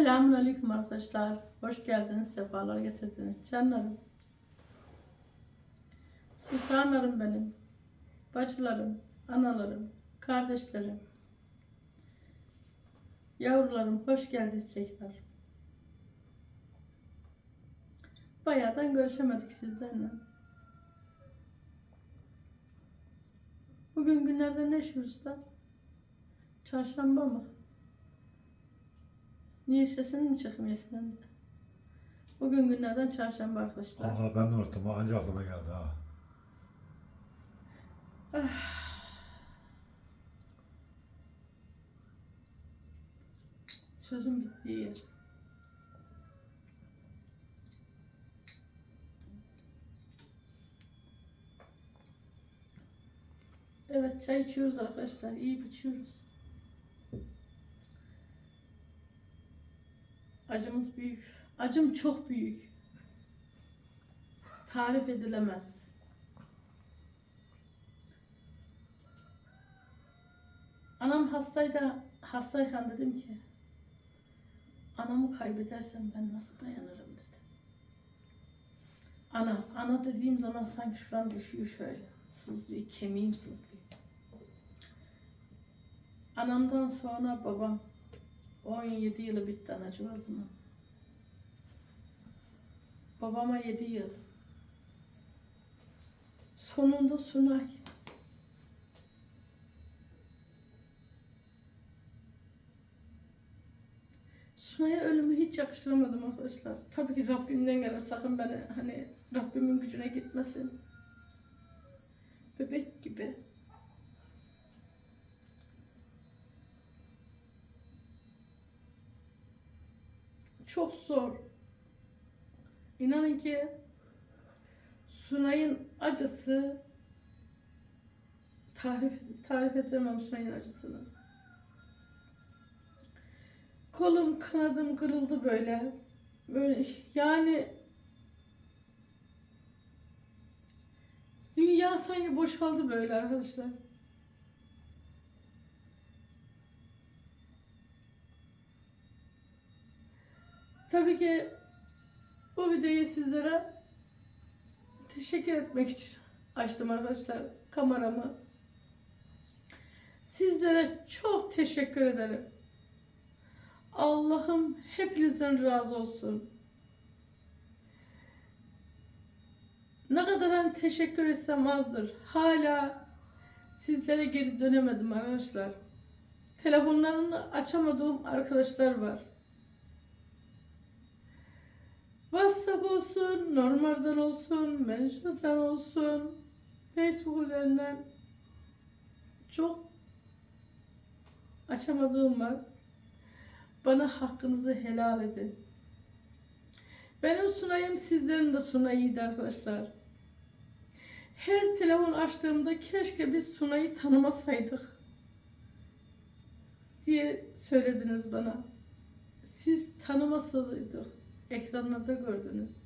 Selamun Aleyküm arkadaşlar. Hoş geldiniz, sefalar getirdiniz. Canlarım. Sultanlarım benim. Bacılarım, analarım, kardeşlerim. Yavrularım hoş geldiniz tekrar. Bayağıdan görüşemedik sizlerle. Bugün günlerden ne da? Çarşamba mı? Niye sesin mi çıkmıyor senin? Bugün günlerden çarşamba arkadaşlar. Valla ben de unuttum. Anca aklıma geldi ha. Sözüm bittiği yer. Evet çay içiyoruz arkadaşlar. İyi içiyoruz. Acımız büyük. Acım çok büyük. Tarif edilemez. Anam hastaydı, hastayken dedim ki anamı kaybedersem ben nasıl dayanırım dedim. Ana, ana dediğim zaman sanki şuram düşüyor şöyle. Sızlıyor, kemiğim sızlıyor. Anamdan sonra babam 17 yılı bitti anacığım Babama 7 yıl. Sonunda Sunay. Sunay'a ölümü hiç yakıştıramadım arkadaşlar. Tabii ki Rabbimden gelir. Sakın beni hani Rabbimin gücüne gitmesin. Bebek gibi. Çok zor. İnanın ki Sunay'ın acısı tarif tarif edemem Sunay'ın acısını. Kolum kanadım kırıldı böyle. Böyle yani dünya sanki boşaldı böyle arkadaşlar. Tabii ki bu videoyu sizlere teşekkür etmek için açtım arkadaşlar kameramı. Sizlere çok teşekkür ederim. Allah'ım hepinizden razı olsun. Ne kadar ben teşekkür etsem azdır. Hala sizlere geri dönemedim arkadaşlar. Telefonlarını açamadığım arkadaşlar var. WhatsApp olsun, normalden olsun, Messenger'dan olsun, Facebook üzerinden çok açamadığım var. Bana hakkınızı helal edin. Benim sunayım sizlerin de sunayıydı arkadaşlar. Her telefon açtığımda keşke biz Sunay'ı tanımasaydık diye söylediniz bana. Siz tanımasaydık ekranlarda gördünüz.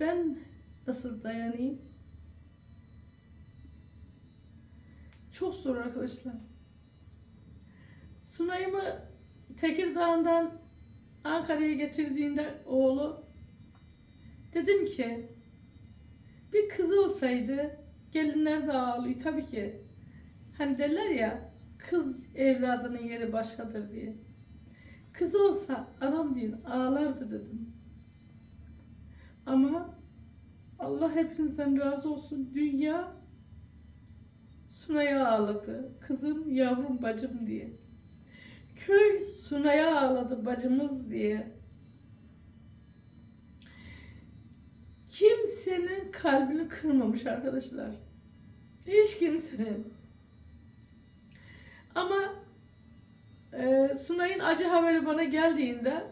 Ben nasıl dayanayım? Çok zor arkadaşlar. Sunay'ımı Tekirdağ'dan Ankara'ya getirdiğinde oğlu dedim ki bir kızı olsaydı gelinler de ağlıyor tabii ki. Hani derler ya kız evladının yeri başkadır diye. Kızı olsa anam diyin ağlardı dedim. Ama Allah hepinizden razı olsun. Dünya Sunay'a ağladı. Kızım, yavrum, bacım diye. Köy Sunay'a ağladı bacımız diye. Kimsenin kalbini kırmamış arkadaşlar. Hiç kimsenin. Ama e, Sunay'ın acı haberi bana geldiğinde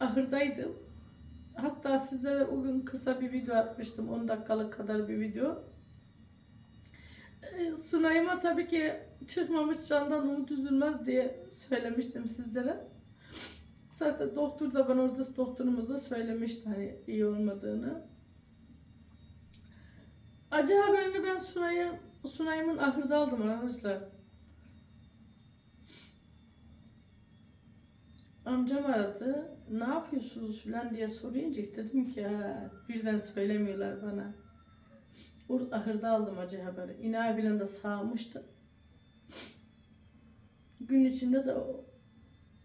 ahırdaydım. Hatta sizlere o gün kısa bir video atmıştım. 10 dakikalık kadar bir video. E, Sunay'ıma tabii ki çıkmamış candan umut üzülmez diye söylemiştim sizlere. Zaten doktor da bana orada doktorumuz söylemişti hani iyi olmadığını. Acı haberini ben Sunay'ın Sunay'ımın ahırda aldım arkadaşlar. Amcam aradı. Ne yapıyorsunuz falan diye sorunca dedim ki ha, birden söylemiyorlar bana. Ur ahırda aldım acı haberi. İnağı bilen de sağmıştı. Gün içinde de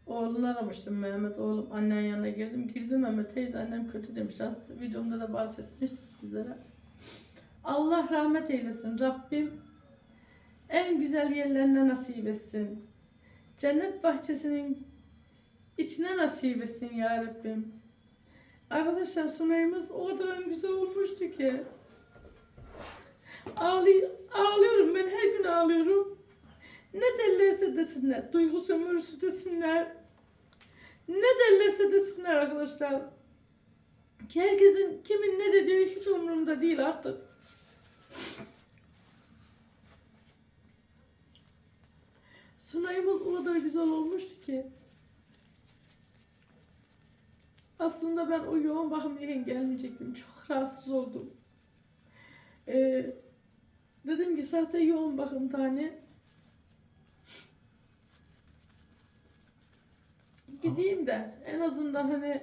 oğlunu aramıştım Mehmet oğlum annen yanına girdim. Girdim Mehmet teyze annem kötü demiş. Aslında videomda da bahsetmiştim sizlere. Allah rahmet eylesin Rabbim en güzel yerlerine nasip etsin. Cennet bahçesinin içine nasip etsin ya Rabbim. Arkadaşlar sunayımız o kadar güzel olmuştu ki. Ağlay ağlıyorum ben her gün ağlıyorum. Ne derlerse desinler. Duygu sömürüsü desinler. Ne derlerse desinler arkadaşlar. Herkesin kimin ne dediği hiç umurumda değil artık. Sunayımız o kadar güzel olmuştu ki. Aslında ben o yoğun bakımdayken gelmeyecektim. Çok rahatsız oldum. Ee, dedim ki zaten yoğun bakım tane. Gideyim de en azından hani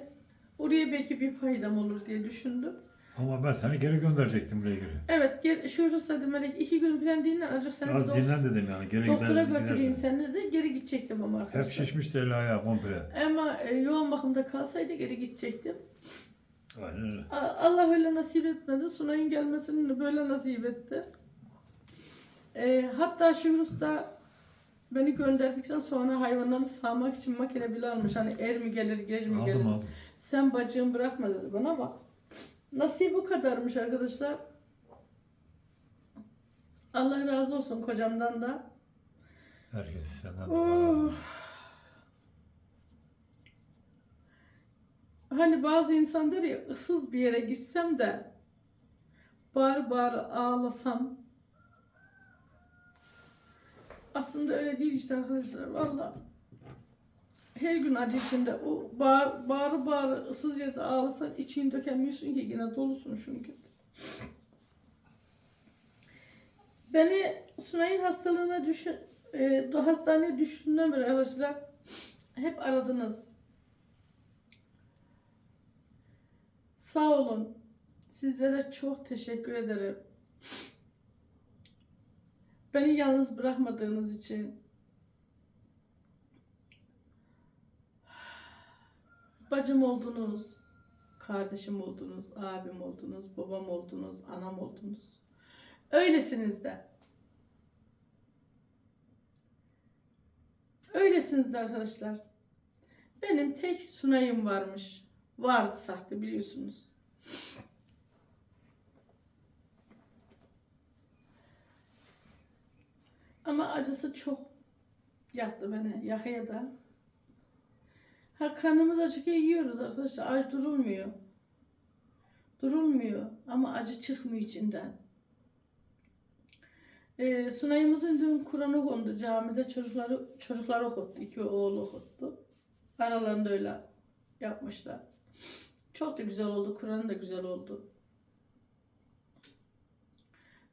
oraya belki bir faydam olur diye düşündüm. Ama ben seni geri gönderecektim buraya geri. Evet gel, şu Rusya Melek iki gün falan dinlen. Acık seni Az dinlen dedim yani. Geri doktora gider, götüreyim gidersin. seni de geri gidecektim ama arkadaşlar. Hep şişmişti eli ayağı komple. Ama e, yoğun bakımda kalsaydı geri gidecektim. Aynen öyle. A- Allah öyle nasip etmedi. Sunay'ın gelmesini de böyle nasip etti. E, hatta Şivrus da beni gönderdikten sonra hayvanları sağmak için makine bile almış. Hani er mi gelir, geç mi gelir. Aldım aldım. Sen bacığım bırakma dedi bana ama nasip bu kadarmış arkadaşlar. Allah razı olsun kocamdan da. Herkes senden de Oh. Hani bazı insan der ya ıssız bir yere gitsem de bağır bağır ağlasam. Aslında öyle değil işte arkadaşlar valla. Her gün acı içinde o bağır, bağır bağır ıssız yerde ağlasan içini dökemiyorsun ki yine dolusun çünkü. Beni Sunay'ın hastalığına düşün, e, hastaneye düştüğünden beri arkadaşlar hep aradınız. Sağ olun. Sizlere çok teşekkür ederim. Beni yalnız bırakmadığınız için. Bacım oldunuz, kardeşim oldunuz, abim oldunuz, babam oldunuz, anam oldunuz. Öylesiniz de. Öylesiniz de arkadaşlar. Benim tek sunayım varmış. Vardı sahte biliyorsunuz. Ama acısı çok yaktı beni. Yakaya da. Ha karnımız acıkıyor yiyoruz arkadaşlar. Aç durulmuyor. Durulmuyor. Ama acı çıkmıyor içinden. Ee, Sunay'ımızın dün Kur'an'ı kondu camide çocukları çocuklar okuttu. iki oğlu okuttu. Aralarında öyle yapmışlar. Çok da güzel oldu. Kur'an da güzel oldu.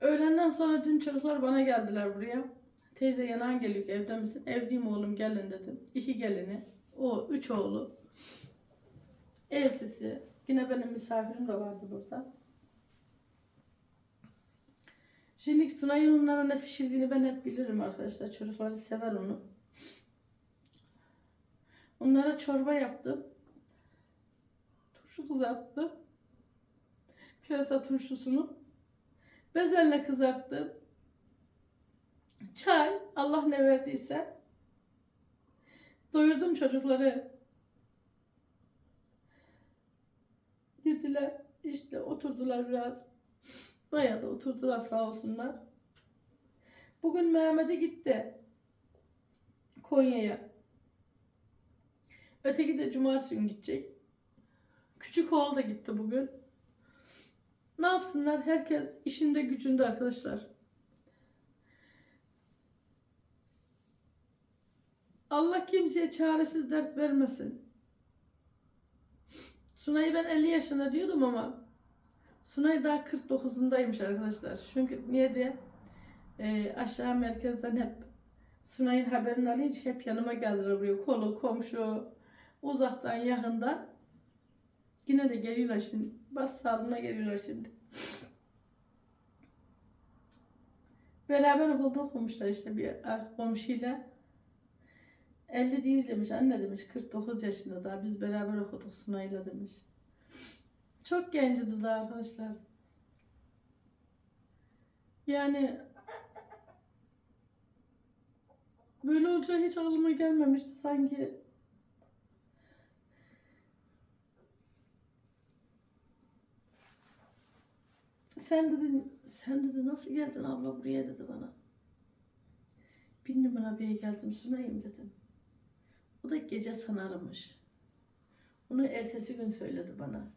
Öğlenden sonra dün çocuklar bana geldiler buraya. Teyze yanan geliyor evde misin? Evdeyim oğlum gelin dedim. İki gelini. O üç oğlu. Eltisi. Yine benim misafirim de vardı burada. Şimdi Sunay'ın onlara ne pişirdiğini ben hep bilirim arkadaşlar. Çocukları sever onu. Onlara çorba yaptım. Turşu kızarttım. Pırasa turşusunu. Bezelye kızarttım. Çay, Allah ne verdiyse. Doyurdum çocukları. Yediler, işte oturdular biraz. Bayağı da oturdular sağ olsunlar. Bugün Mehmet'e gitti. Konya'ya. Öteki de cumartesi günü gidecek. Küçük oğul da gitti bugün. Ne yapsınlar? Herkes işinde gücünde arkadaşlar. Allah kimseye çaresiz dert vermesin. Sunay'ı ben 50 yaşında diyordum ama Sunay daha 49'undaymış arkadaşlar. Çünkü niye diye e, aşağı merkezden hep Sunay'ın haberini alınca hep yanıma geldiler buraya. Kolu, komşu, Uzaktan yakından. Yine de geliyorlar şimdi. Bas sağlığına geliyorlar şimdi. Beraber okulda okumuşlar işte bir komşuyla. 50 değil demiş. Anne demiş 49 yaşında daha biz beraber okuduk Sunay'la demiş. Çok gencidi daha arkadaşlar. Yani böyle olacağı hiç aklıma gelmemişti sanki. Sen dedi, sen dedi nasıl geldin abla buraya dedi bana. Bindim ben abiye geldim Sunay'ım dedim. Da gece sana aramış. Onu ertesi gün söyledi bana.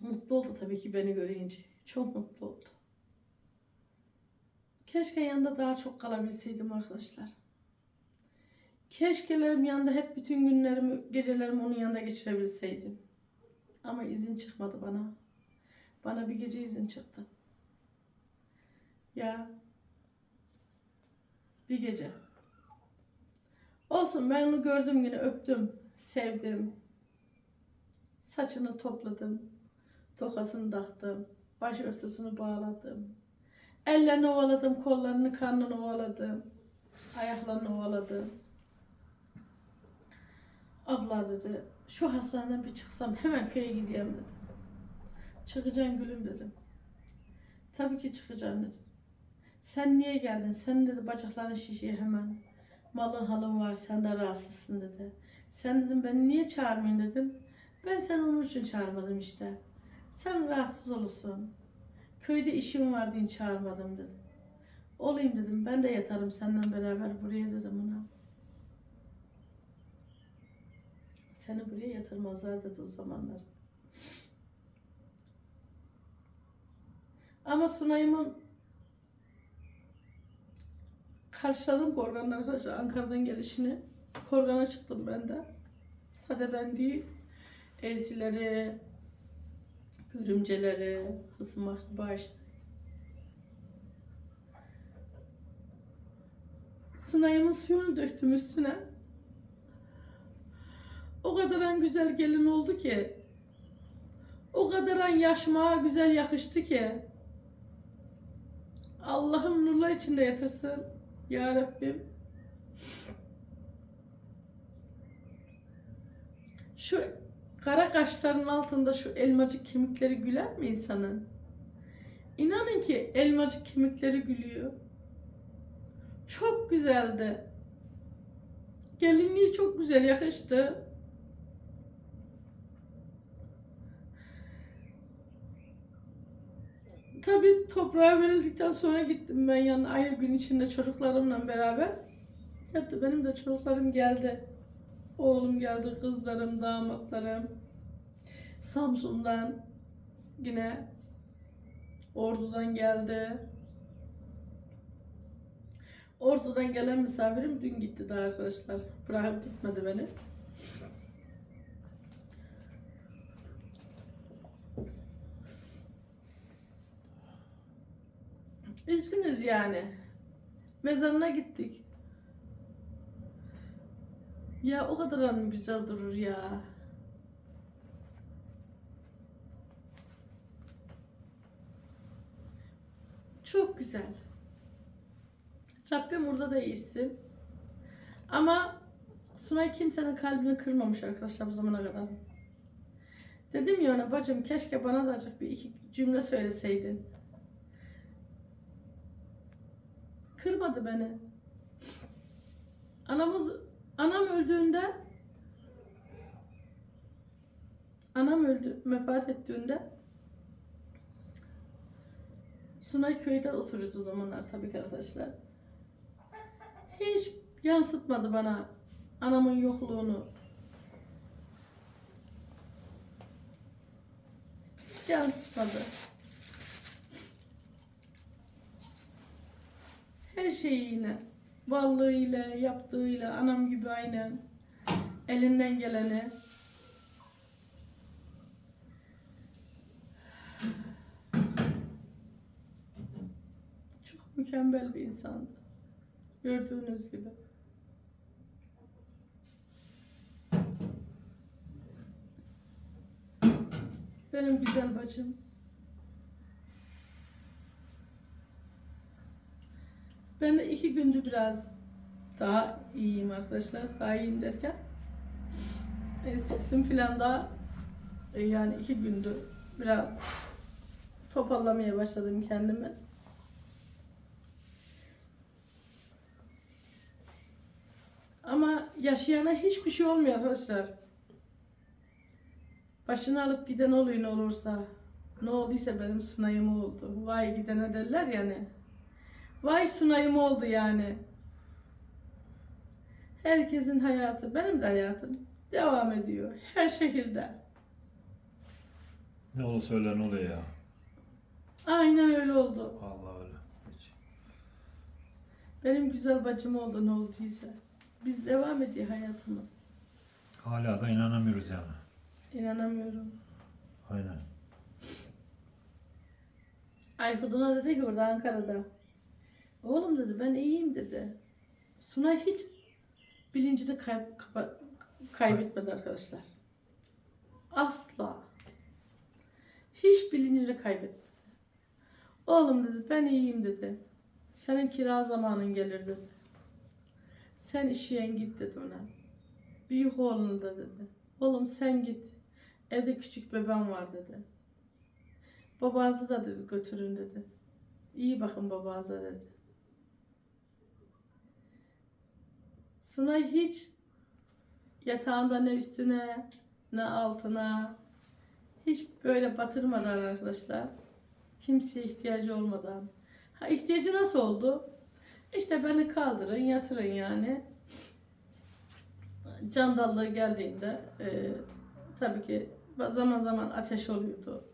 Mutlu oldu tabii ki beni görünce. Çok mutlu oldu. Keşke yanında daha çok kalabilseydim arkadaşlar. Keşkelerim yanında hep bütün günlerimi, gecelerimi onun yanında geçirebilseydim. Ama izin çıkmadı bana. Bana bir gece izin çıktı. Ya. Bir gece. Olsun ben onu gördüğüm günü öptüm, sevdim. Saçını topladım. Tokasını taktım. Başörtüsünü bağladım. Ellerini ovaladım, kollarını, karnını ovaladım. Ayaklarını ovaladım. Abla dedi, şu hastaneden bir çıksam hemen köye gideyim dedi. Çıkacaksın gülüm dedim. Tabii ki çıkacaksın dedim. Sen niye geldin? Senin dedi bacakların şişiyor hemen. Malın halın var, sen de rahatsızsın dedi. Sen dedim beni niye çağırmayın dedim. Ben seni onun için çağırmadım işte. Sen rahatsız olursun. Köyde işim var diye çağırmadım dedi. Olayım dedim. Ben de yatarım senden beraber buraya dedim ona. Seni buraya yatırmazlar dedi o zamanlar. Ama Sunay'ımın karşıladım Korgan'ın arkadaşlar Ankara'dan gelişini. Korgan'a çıktım ben de. Sade ben değil. Eltileri, görümceleri, kızım akraba işte. Sunay'ımın suyunu döktüm üstüne. O kadar en güzel gelin oldu ki. O kadar en yaşmağa güzel yakıştı ki. Allah'ım nurlar içinde yatırsın. Ya Rabbim. Şu kara kaşların altında şu elmacık kemikleri güler mi insanın? İnanın ki elmacık kemikleri gülüyor. Çok güzeldi. Gelinliği çok güzel yakıştı. Tabii toprağa verildikten sonra gittim ben yani aynı gün içinde çocuklarımla beraber. Tabii benim de çocuklarım geldi. Oğlum geldi, kızlarım, damatlarım. Samsun'dan yine Ordu'dan geldi. Ordu'dan gelen misafirim dün gitti daha arkadaşlar. Bırakıp gitmedi beni. Üzgünüz yani. Mezarına gittik. Ya o kadar mı güzel durur ya. Çok güzel. Rabbim burada da iyisin. Ama Sunay kimsenin kalbini kırmamış arkadaşlar bu zamana kadar. Dedim ya ona bacım keşke bana da azıcık bir iki cümle söyleseydin. Kırmadı beni. Anamız anam öldüğünde anam öldü vefat ettiğinde Sunay köyde oturuyordu zamanlar tabii ki arkadaşlar. Hiç yansıtmadı bana anamın yokluğunu. Hiç yansıtmadı. Her şeyi şeyiyle, varlığıyla, yaptığıyla, anam gibi aynen. Elinden geleni. Çok mükemmel bir insandı. Gördüğünüz gibi. Benim güzel bacım. Ben de iki gündür biraz daha iyiyim arkadaşlar. Daha iyiyim derken e, sesim falan daha e, yani iki gündür biraz toparlamaya başladım kendimi. Ama yaşayana hiçbir şey olmuyor arkadaşlar. Başını alıp giden oluyor ne olursa. Ne olduysa benim sunayım oldu. Vay gidene derler yani. Vay sunayım oldu yani. Herkesin hayatı, benim de hayatım devam ediyor. Her şekilde. Ne olur söyle ne oluyor ya. Aynen öyle oldu. Allah öyle. Hiç. Benim güzel bacım oldu ne olduysa. Biz devam ediyor hayatımız. Hala da inanamıyoruz yani. İnanamıyorum. Aynen. Aykut'una dedi ki orada Ankara'da. Oğlum dedi ben iyiyim dedi. Sunay hiç bilincini kay- kaybetmedi arkadaşlar. Asla. Hiç bilincini kaybetmedi. Oğlum dedi ben iyiyim dedi. Senin kira zamanın gelir dedi. Sen işeyen git dedi ona. Büyük oğlunu da dedi. Oğlum sen git. Evde küçük bebeğim var dedi. Babazı da dedi, götürün dedi. İyi bakın babazı dedi. Sunay hiç yatağında ne üstüne ne altına hiç böyle batırmadan arkadaşlar. Kimseye ihtiyacı olmadan. Ha ihtiyacı nasıl oldu? İşte beni kaldırın yatırın yani. Can dallığı geldiğinde e, tabii ki zaman zaman ateş oluyordu.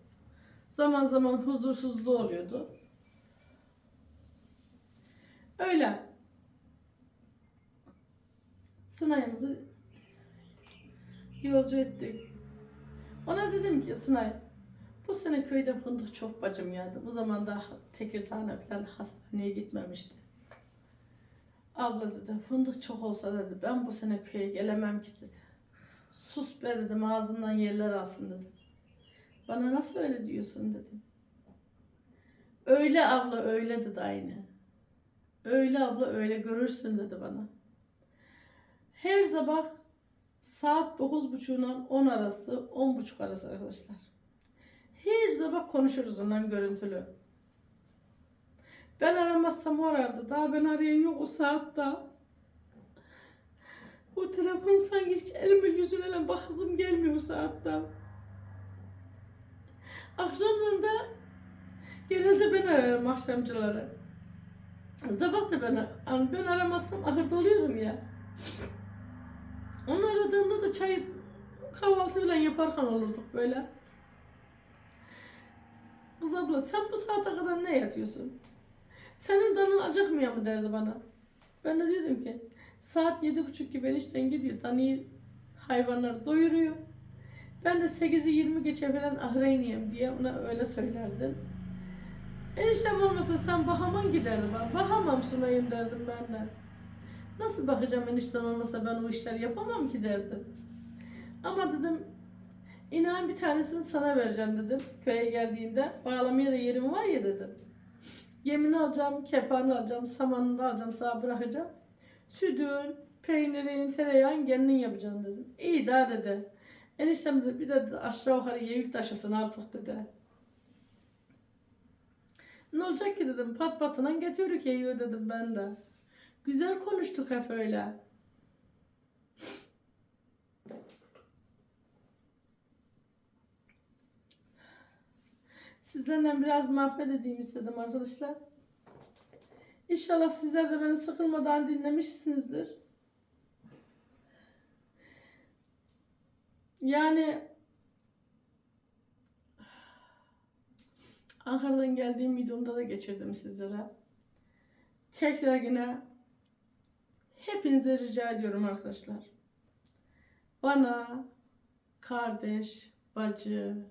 Zaman zaman huzursuzluğu oluyordu. Öyle. Sunay'ımızı yolcu ettik. Ona dedim ki Sunay, bu sene köyde fındık çok bacım yağdı. Bu zaman daha Tekirdağ'a falan hastaneye gitmemişti. Abla dedi, fındık çok olsa dedi, ben bu sene köye gelemem ki dedi. Sus be dedim, ağzından yerler alsın dedim. Bana nasıl öyle diyorsun dedim. Öyle abla öyle dedi aynı. Öyle abla öyle görürsün dedi bana. Her sabah saat 9.30'dan 10 arası, 10.30 arası arkadaşlar. Her sabah konuşuruz ondan görüntülü. Ben aramazsam o arardı. Daha ben arayan yok o saatte. O telefon sanki hiç elime yüzüne bakızım gelmiyor o saatte. Akşamdan da genelde ben ararım akşamcıları. Sabah da ben, ben aramazsam ahırda oluyorum ya. Da çay kahvaltı falan yaparken olurduk böyle. Kız abla sen bu saate kadar ne yatıyorsun? Senin danın acıkmıyor mu derdi bana. Ben de diyordum ki saat yedi buçuk gibi enişten gidiyor. Danıyı hayvanları doyuruyor. Ben de 8'i 20 geçe falan ahıra diye ona öyle söylerdim. Eniştem olmasa sen bahaman giderdi bana. Bahamam sunayım derdim ben de. Nasıl bakacağım enişten olmasa ben o işleri yapamam ki derdim. Ama dedim inan bir tanesini sana vereceğim dedim köye geldiğinde. Bağlamaya da yerim var ya dedim. Yemini alacağım, kepanı alacağım, samanını da alacağım, sana bırakacağım. Sütün, peynirin, tereyağın kendin yapacaksın dedim. İyi daha dedi. Eniştem dedi bir de aşağı yukarı yevik taşısın artık dedi. Ne olacak ki dedim pat patına getiriyor yiyor dedim ben de. Güzel konuştuk hep öyle. Sizlerle biraz muhabbet edeyim istedim arkadaşlar. İnşallah sizler de beni sıkılmadan dinlemişsinizdir. Yani Ankara'dan geldiğim videomda da geçirdim sizlere. Tekrar yine hepinize rica ediyorum arkadaşlar. Bana kardeş, bacı,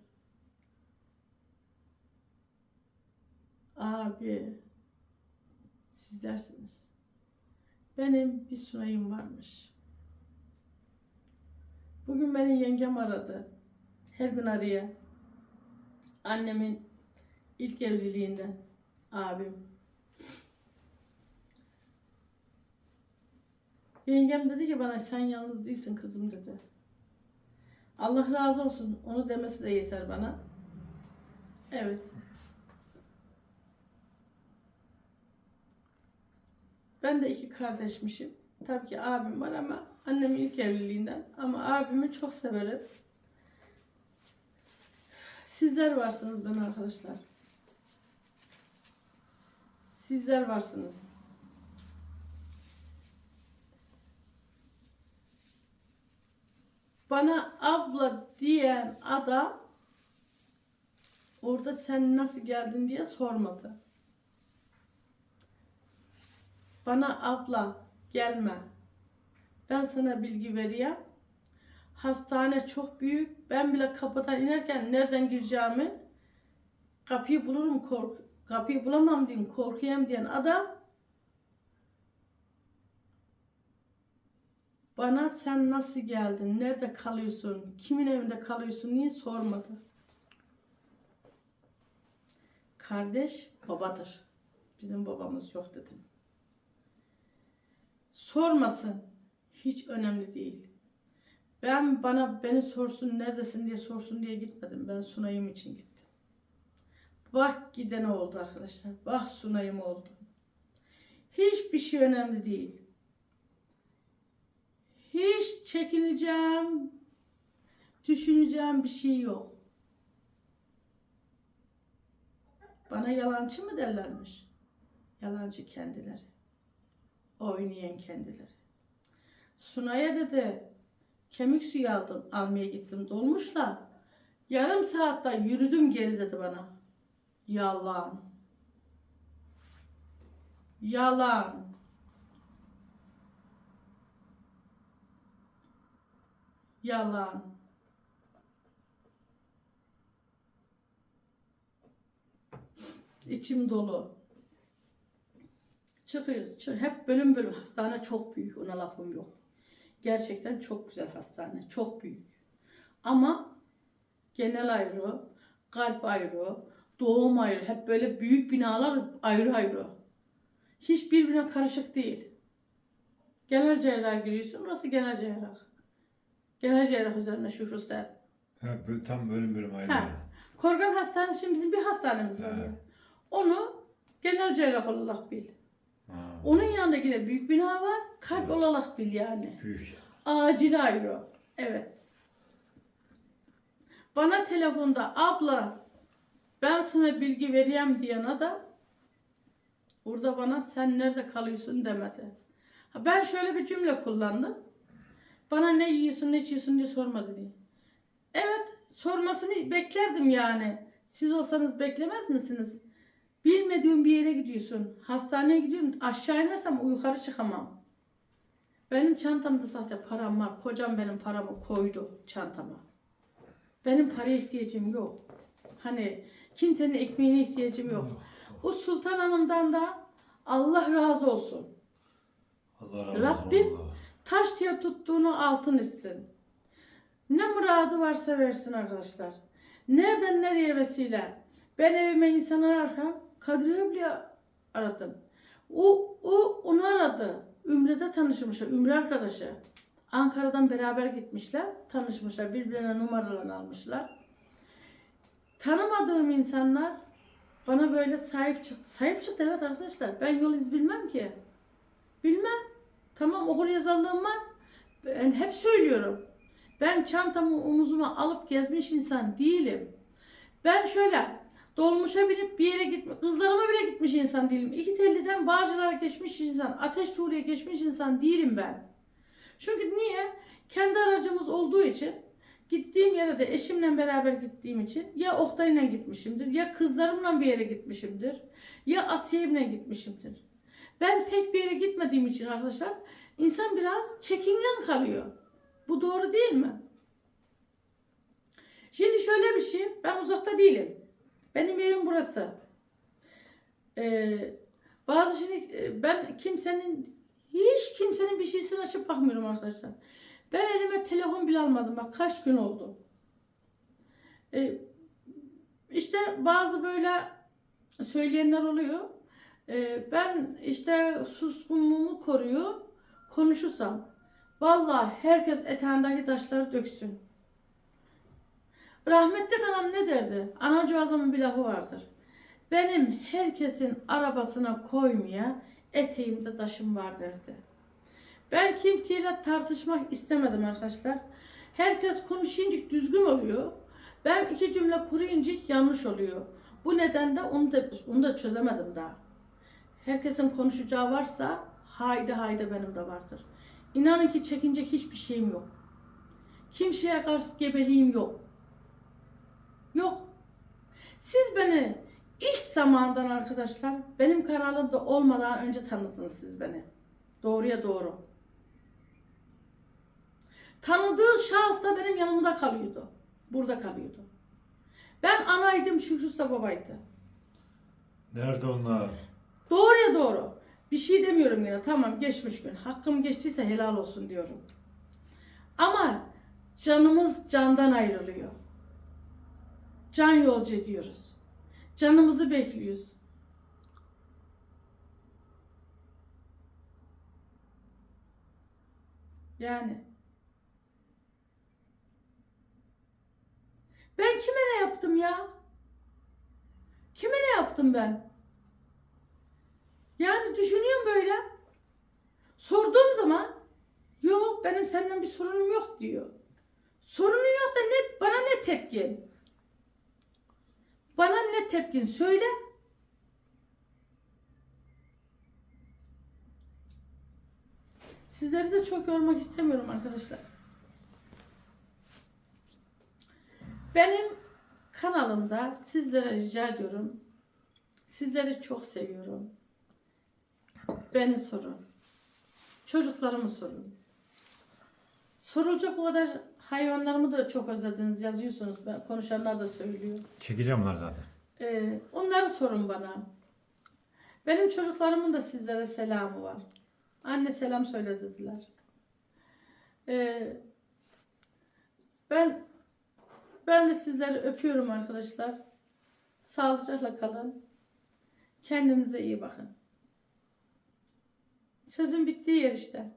abi sizlersiniz. Benim bir sunayım varmış. Bugün beni yengem aradı. Her gün arıyor. Annemin ilk evliliğinden abim. Yengem dedi ki bana sen yalnız değilsin kızım dedi. Allah razı olsun. Onu demesi de yeter bana. Evet. Ben de iki kardeşmişim. Tabii ki abim var ama annemin ilk evliliğinden. Ama abimi çok severim. Sizler varsınız ben arkadaşlar. Sizler varsınız. Bana abla diyen adam orada sen nasıl geldin diye sormadı. Bana abla gelme. Ben sana bilgi vereyim. Hastane çok büyük. Ben bile kapıdan inerken nereden gireceğimi kapıyı bulurum kork kapıyı bulamam diyeyim korkuyam diyen adam bana sen nasıl geldin, nerede kalıyorsun, kimin evinde kalıyorsun diye sormadı. Kardeş babadır. Bizim babamız yok dedim. Sormasın. Hiç önemli değil. Ben bana beni sorsun neredesin diye sorsun diye gitmedim. Ben Sunay'ım için gittim. Bak gidene oldu arkadaşlar. Bak Sunay'ım oldu. Hiçbir şey önemli değil. Hiç çekineceğim, düşüneceğim bir şey yok. Bana yalancı mı derlermiş? Yalancı kendileri. Oynayan kendileri. Sunay'a dedi kemik suyu aldım, almaya gittim dolmuşla. Yarım saatte yürüdüm geri dedi bana. Yalan. Yalan. Yalan. İçim dolu. Çıkıyoruz. çık- Hep bölüm bölüm. Hastane çok büyük. Ona lafım yok. Gerçekten çok güzel hastane. Çok büyük. Ama genel ayrı, kalp ayrı, doğum ayrı. Hep böyle büyük binalar ayrı ayrı. Hiç birbirine karışık değil. Genel cerrah giriyorsun. Burası genel cerrah. Genel cerrah üzerine Şükrü Usta. Ha, bö- tam bölüm bölüm ayrı. Ha. Korgan Hastanesi şimdi bizim bir hastanemiz var. Evet. Onu genel cerrah olarak bil. Ha, Onun yanındaki de büyük bina var. Kalp olarak bil yani. büyük. Acil ayrı. Evet. Bana telefonda abla ben sana bilgi vereyim diyen adam burada bana sen nerede kalıyorsun demedi. Ha, Ben şöyle bir cümle kullandım. Bana ne yiyorsun ne içiyorsun diye sormadı diye. Evet sormasını beklerdim yani. Siz olsanız beklemez misiniz? Bilmediğin bir yere gidiyorsun. Hastaneye gidiyorum. Aşağı inersem yukarı çıkamam. Benim çantamda zaten param var. Kocam benim paramı koydu çantama. Benim paraya ihtiyacım yok. Hani kimsenin ekmeğine ihtiyacım yok. Bu Sultan Hanım'dan da Allah razı olsun. Allah razı olsun. Rabbim- Allah. Taş diye tuttuğunu altın etsin. Ne muradı varsa versin arkadaşlar. Nereden nereye vesile. Ben evime insan ararken Kadriye bile aradım. O, o onu aradı. Ümre'de tanışmışlar. Ümre arkadaşı. Ankara'dan beraber gitmişler. Tanışmışlar. Birbirine numaralarını almışlar. Tanımadığım insanlar bana böyle sahip çıktı. Sahip çıktı evet arkadaşlar. Ben yol iz bilmem ki. Bilmem. Tamam okur yazarlığım var. Ben hep söylüyorum. Ben çantamı omuzuma alıp gezmiş insan değilim. Ben şöyle dolmuşa binip bir yere gitmiş, kızlarıma bile gitmiş insan değilim. İki telliden Bağcılar'a geçmiş insan, Ateş Tuğlu'ya geçmiş insan değilim ben. Çünkü niye? Kendi aracımız olduğu için gittiğim yere de eşimle beraber gittiğim için ya Oktay'la gitmişimdir, ya kızlarımla bir yere gitmişimdir, ya Asiye'mle gitmişimdir. Ben tek bir yere gitmediğim için arkadaşlar insan biraz çekingen kalıyor. Bu doğru değil mi? Şimdi şöyle bir şey, ben uzakta değilim. Benim evim burası. Ee, bazı şimdi e, ben kimsenin hiç kimsenin bir şeysini açıp bakmıyorum arkadaşlar. Ben elime telefon bile almadım bak kaç gün oldu. Ee, işte bazı böyle söyleyenler oluyor. Ee, ben işte suskunluğumu koruyor. Konuşursam. Vallahi herkes eteğindeki taşları döksün. Rahmetli anam ne derdi? Anacığızımın bir lafı vardır. Benim herkesin arabasına koymaya eteğimde taşım var derdi. Ben kimseyle tartışmak istemedim arkadaşlar. Herkes konuşunca düzgün oluyor. Ben iki cümle kuruyunca yanlış oluyor. Bu nedenle onu da, onu da çözemedim daha. Herkesin konuşacağı varsa haydi haydi benim de vardır. İnanın ki çekinecek hiçbir şeyim yok. Kimseye karşı gebeliğim yok. Yok. Siz beni iş zamandan arkadaşlar benim kanalımda olmadan önce tanıdınız siz beni. Doğruya doğru. Tanıdığı şahıs da benim yanımda kalıyordu. Burada kalıyordu. Ben anaydım, Şükrü da babaydı. Nerede onlar? Doğruya doğru. Bir şey demiyorum yine. Tamam geçmiş gün. Hakkım geçtiyse helal olsun diyorum. Ama canımız candan ayrılıyor. Can yolcu ediyoruz. Canımızı bekliyoruz. Yani. Ben kime ne yaptım ya? Kime ne yaptım ben? Yani düşünüyorum böyle. Sorduğum zaman yok benim senden bir sorunum yok diyor. Sorunun yok da ne, bana ne tepkin? Bana ne tepkin söyle. Sizleri de çok yormak istemiyorum arkadaşlar. Benim kanalımda sizlere rica ediyorum. Sizleri çok seviyorum. Beni sorun. Çocuklarımı sorun. Sorulacak o kadar hayvanlarımı da çok özlediniz yazıyorsunuz. Ben, konuşanlar da söylüyor. Çekeceğim bunlar zaten. Ee, onları sorun bana. Benim çocuklarımın da sizlere selamı var. Anne selam söyle dediler. Ee, ben ben de sizleri öpüyorum arkadaşlar. Sağlıcakla kalın. Kendinize iyi bakın. Sözün bittiği yer işte.